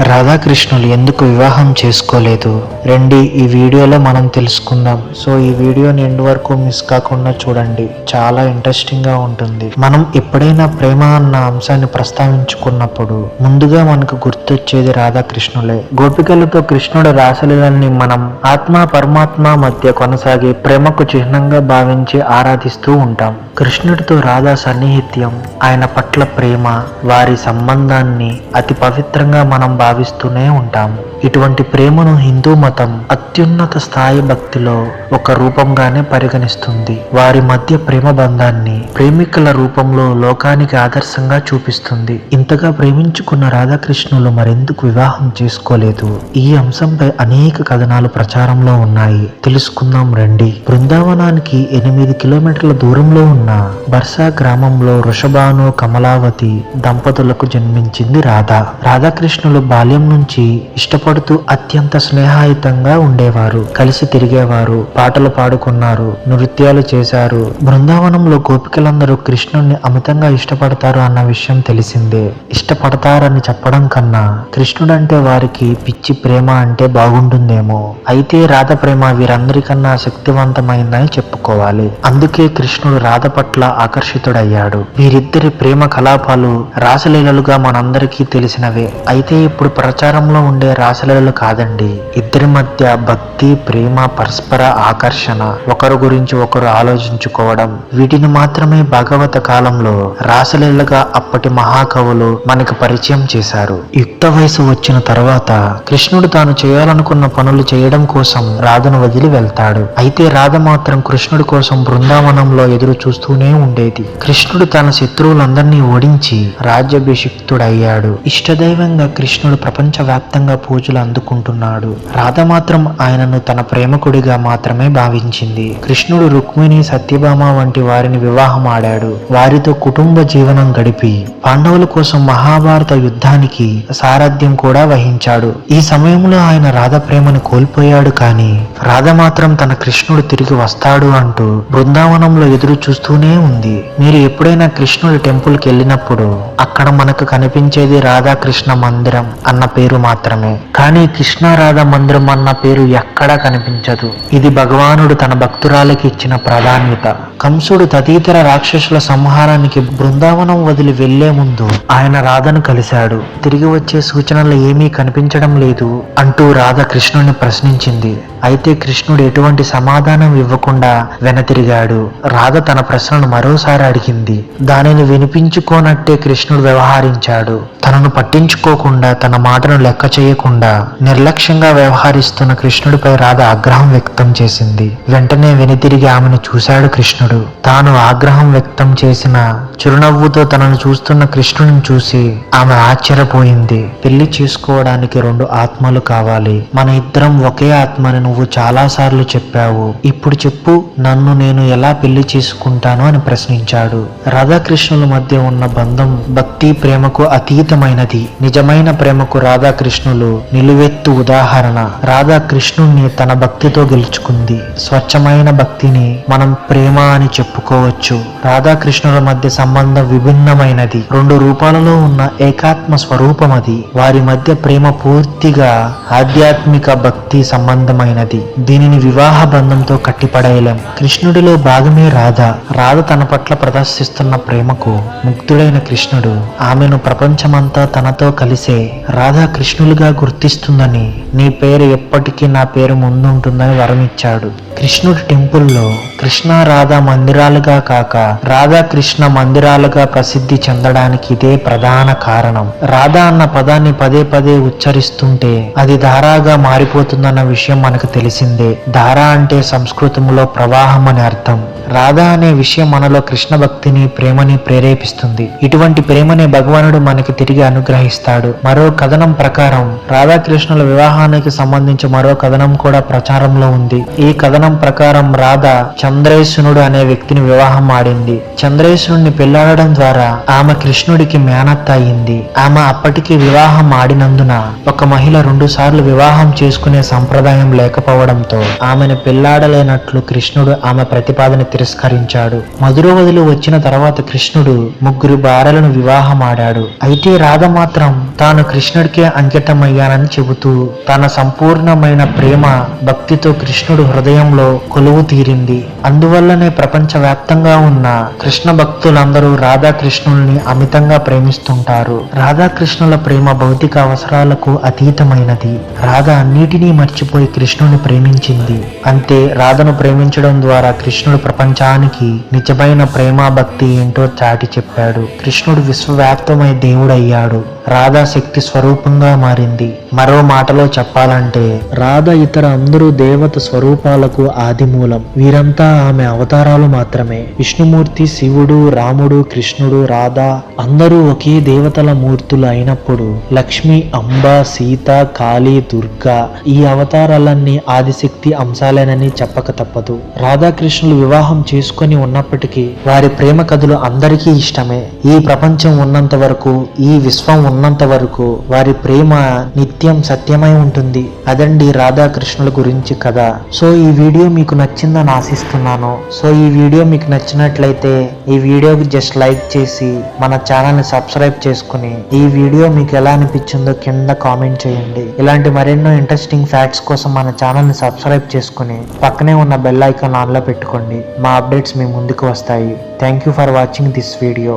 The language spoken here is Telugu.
రాధాకృష్ణులు ఎందుకు వివాహం చేసుకోలేదు? రండి ఈ వీడియోలో మనం తెలుసుకుందాం. సో ఈ వీడియోని ఎండ్ వరకు మిస్ కాకుండా చూడండి. చాలా ఇంట్రెస్టింగ్గా ఉంటుంది. మనం ఎప్పుడైనా ప్రేమ అన్న అంశాన్ని ప్రస్తావించుకున్నప్పుడు ముందుగా మనకు గుర్తొచ్చేది రాధాకృష్ణులే. గోపికలతో కృష్ణుడు రాసలీలని మనం ఆత్మ పరమాత్మ మధ్య కొనసాగే ప్రేమకు చిహ్నంగా భావించి ఆరాధిస్తూ ఉంటాం. కృష్ణుడితో రాధా సన్నిహిత్యం ఆయన పట్ల ప్రేమ వారి సంబంధాన్ని అతి పవిత్రంగా మనం భావిస్తూనే ఉంటాము ఇటువంటి ప్రేమను హిందూ మతం అత్యున్నత స్థాయి భక్తిలో ఒక రూపంగానే పరిగణిస్తుంది. వారి మధ్య ప్రేమ బంధాన్ని ప్రేమికుల రూపంలో లోకానికి ఆదర్శంగా చూపిస్తుంది. ఇంతగా ప్రేమించుకున్న రాధాకృష్ణులు మరెందుకు వివాహం చేసుకోలేదు? ఈ అంశంపై అనేక కథనాలు ప్రచారంలో ఉన్నాయి. తెలుసుకుందాం రండి. బృందావనానికి ఎనిమిది కిలోమీటర్ల దూరంలో ఉన్న బర్సా గ్రామంలో వృషభాను కమలావతి దంపతులకు జన్మించింది రాధ. రాధాకృష్ణులు బాల్యం నుంచి ఇష్టపడుతూ అత్యంత స్నేహాయుతంగా ఉండేవారు. కలిసి తిరిగేవారు పాటలు పాడుకున్నారు నృత్యాలు చేశారు. బృందావనంలో గోపికలందరూ కృష్ణుణ్ణి అమితంగా ఇష్టపడతారు అన్న విషయం తెలిసిందే. ఇష్టపడతారని చెప్పడం కన్నా కృష్ణుడంటే వారికి పిచ్చి ప్రేమ అంటే బాగుంటుందేమో. అయితే రాధ ప్రేమ వీరందరికన్నా శక్తివంతమైందని చెప్పుకోవాలి. అందుకే కృష్ణుడు రాధ పట్ల ఆకర్షితుడయ్యాడు. వీరిద్దరి ప్రేమ కలాపాలు రాసలీలలుగా మనందరికీ తెలిసినవే. అయితే ఇప్పుడు ప్రచారంలో ఉండే రాసలీలలు కాదండి. ఇద్దరి మధ్య భక్తి ప్రేమ పరస్పర ఆకర్షణ ఒకరు గురించి ఒకరు ఆలోచించుకోవడం వీటిని మాత్రమే భాగవత కాలంలో రాసలీలగా అప్పటి మహాకవులు మనకు పరిచయం చేశారు. యుక్త వయసు వచ్చిన తర్వాత కృష్ణుడు తాను చేయాలనుకున్న పనులు చేయడం కోసం రాధను వదిలి వెళ్తాడు. అయితే రాధ మాత్రం కృష్ణుడి కోసం బృందావనంలో ఎదురు చూస్తూనే ఉండేది. కృష్ణుడు తన శత్రువులందరినీ ఓడించి రాజ్యాభిషిక్తుడయ్యాడు. ఇష్టదైవంగా కృష్ణుడు ప్రపంచవ్యాప్తంగా పూజలు అందుకుంటున్నాడు. రాధ మాత్రం ఆయనను తన ప్రేమకుడిగా మాత్రమే భావించింది. కృష్ణుడు రుక్మిణి సత్యభామ వంటి వారిని వివాహం ఆడాడు వారితో కుటుంబ జీవనం గడిపి పాండవుల కోసం మహాభారత యుద్ధానికి సారథ్యం కూడా వహించాడు. ఈ సమయంలో ఆయన రాధ ప్రేమను కోల్పోయాడు కానీ రాధ మాత్రం తన కృష్ణుడు తిరిగి వస్తాడు అంటూ బృందావనంలో ఎదురు చూస్తూనే ఉంది. మీరు ఎప్పుడైనా కృష్ణుడి టెంపుల్కి వెళ్ళినప్పుడు అక్కడ మనకు కనిపించేది రాధాకృష్ణ మందిరం. అన్న పేరు మాత్రమే. కానీ కృష్ణారాధ మందిరం అన్న పేరు ఎక్కడా కనిపించదు. ఇది భగవానుడు తన భక్తురాలకి ఇచ్చిన ప్రాధాన్యత. కంసుడు తదితర రాక్షసుల సంహారానికి బృందావనం వదిలి వెళ్ళే ముందు ఆయన రాధను కలిశాడు. తిరిగి వచ్చే సూచనలు ఏమీ కనిపించడం లేదు అంటూ రాధ కృష్ణుని ప్రశ్నించింది. అయితే కృష్ణుడు ఎటువంటి సమాధానం ఇవ్వకుండా వెనతిరిగాడు. రాధ తన ప్రశ్నను మరోసారి అడిగింది. దానిని వినిపించుకోనట్టే కృష్ణుడు వ్యవహరించాడు. తనను పట్టించుకోకుండా తన మాటను లెక్క చేయకుండా నిర్లక్ష్యంగా వ్యవహరిస్తున్న కృష్ణుడిపై రాధ ఆగ్రహం వ్యక్తం చేసింది. వెంటనే వెనుతిరిగి ఆమెను చూశాడు కృష్ణుడు. తాను ఆగ్రహం వ్యక్తం చేసిన చిరునవ్వుతో తనను చూస్తున్న కృష్ణుడిని చూసి ఆమె ఆశ్చర్యపోయింది. పెళ్ళి చేసుకోవడానికి రెండు ఆత్మలు కావాలి. మన ఇద్దరం ఒకే ఆత్మని నువ్వు చాలా సార్లు చెప్పావు. ఇప్పుడు చెప్పు నన్ను నేను ఎలా పెళ్ళి చేసుకుంటాను అని ప్రశ్నించాడు. రాధాకృష్ణుల మధ్య ఉన్న బంధం భక్తి ప్రేమకు అతీతమైనది. నిజమైన ప్రేమ ప్రేమకు రాధాకృష్ణులు నిలువెత్తు ఉదాహరణ. రాధాకృష్ణుణ్ణి తన భక్తితో గెలుచుకుంది. స్వచ్ఛమైన భక్తిని మనం ప్రేమ అని చెప్పుకోవచ్చు. రాధాకృష్ణుల మధ్య సంబంధం విభిన్నమైనది. రెండు రూపాలలో ఉన్న ఏకాత్మ స్వరూపం అది. వారి మధ్య ప్రేమ పూర్తిగా ఆధ్యాత్మిక భక్తి సంబంధమైనది. దీనిని వివాహ బంధంతో కట్టిపడేయలేం. కృష్ణుడిలో భాగమే రాధ. రాధ తన పట్ల ప్రదర్శిస్తున్న ప్రేమకు ముగ్ధుడైన కృష్ణుడు. ఆమెను ప్రపంచమంతా తనతో కలిసే రాధాకృష్ణులుగా గుర్తిస్తుందని నీ పేరు ఎప్పటికీ నా పేరు ముందుంటుందని వరమిచ్చాడు. కృష్ణుడి టెంపుల్లో కృష్ణ రాధా మందిరాలుగా కాక రాధా కృష్ణ మందిరాలుగా ప్రసిద్ధి చెందడానికి ఇదే ప్రధాన కారణం. రాధా అన్న పదాన్ని పదే పదే ఉచ్చరిస్తుంటే అది ధారాగా మారిపోతుందన్న విషయం మనకు తెలిసిందే. ధార అంటే సంస్కృతంలో ప్రవాహం అని అర్థం. రాధ అనే విషయం మనలో కృష్ణ భక్తిని ప్రేమని ప్రేరేపిస్తుంది. ఇటువంటి ప్రేమనే భగవానుడు మనకి తిరిగి అనుగ్రహిస్తాడు. మరో కథనం ప్రకారం రాధాకృష్ణుల వివాహానికి సంబంధించి మరో కథనం కూడా ప్రచారంలో ఉంది. ఈ కథనం ప్రకారం రాధ చంద్రేశునుడు అనే వ్యక్తిని వివాహం ఆడింది చంద్రేశునుడిని పెళ్ళాడడం ద్వారా ఆమె కృష్ణుడికి మేనత్త అయింది. ఆమె అప్పటికి వివాహం ఆడినందున ఒక మహిళ రెండు సార్లు వివాహం చేసుకునే సంప్రదాయం లేకపోవడంతో ఆమెను పెళ్ళాడలేనట్లు కృష్ణుడు ఆమె ప్రతిపాదన తిరస్కరించాడు. మధుర వదిలి వచ్చిన తర్వాత కృష్ణుడు ముగ్గురు భార్యలను వివాహం ఆడాడు అయితే రాధ మాత్రం తాను కృష్ణుడికే అంకితమయ్యానని చెబుతూ తన సంపూర్ణమైన ప్రేమ భక్తితో కృష్ణుడు హృదయంలో కొలువు తీరింది. అందువల్లనే ప్రపంచవ్యాప్తంగా ఉన్న కృష్ణ భక్తులందరూ రాధాకృష్ణుల్ని అమితంగా ప్రేమిస్తుంటారు. రాధాకృష్ణుల ప్రేమ భౌతిక అవసరాలకు అతీతమైనది. రాధ అన్నిటినీ మర్చిపోయి కృష్ణుని ప్రేమించింది. అంతే రాధను ప్రేమించడం ద్వారా కృష్ణుడు ప్రపంచానికి నిజమైన ప్రేమ భక్తి ఏంటో చాటి చెప్పాడు. కృష్ణుడు విశ్వవ్యాప్తమై దేవుడయ్యాడు. రాధా శక్తి స్వరూపంగా మారింది. మరో మాటలో చెప్పాలంటే రాధ ఇతర అందరూ దేవత స్వరూపాలకు ఆదిమూలం. వీరంతా ఆమె అవతారాలు మాత్రమే. విష్ణుమూర్తి శివుడు రాముడు కృష్ణుడు రాధ అందరూ ఒకే దేవతల మూర్తులు అయినప్పుడు లక్ష్మి అంబ సీత కాళీ దుర్గా ఈ అవతారాలన్నీ ఆదిశక్తి అంశాలేనని చెప్పక తప్పదు. రాధాకృష్ణులు వివాహం చేసుకొని ఉన్నప్పటికీ వారి ప్రేమ కథలు అందరికీ ఇష్టమే. ఈ ప్రపంచం ఉన్నంత వరకు ఈ విశ్వం ఉన్నంత వరకు వారి ప్రేమ నిత్యం సత్యమై ఉంటుంది. అదండి రాధాకృష్ణుల గురించి కథ. సో ఈ వీడియో వీడియో మీకు నచ్చిందని ఆశిస్తున్నాను. సో ఈ వీడియో మీకు నచ్చినట్లయితే ఈ వీడియోకి జస్ట్ లైక్ చేసి మన ఛానల్ని సబ్స్క్రైబ్ చేసుకుని ఈ వీడియో మీకు ఎలా అనిపించిందో కింద కామెంట్ చేయండి. ఇలాంటి మరెన్నో ఇంట్రెస్టింగ్ ఫ్యాక్ట్స్ కోసం మన ఛానల్ని సబ్స్క్రైబ్ చేసుకుని పక్కనే ఉన్న బెల్ ఐకాన్ ఆన్లో పెట్టుకోండి. మా అప్డేట్స్ మీ ముందుకు వస్తాయి. Thank you for watching this video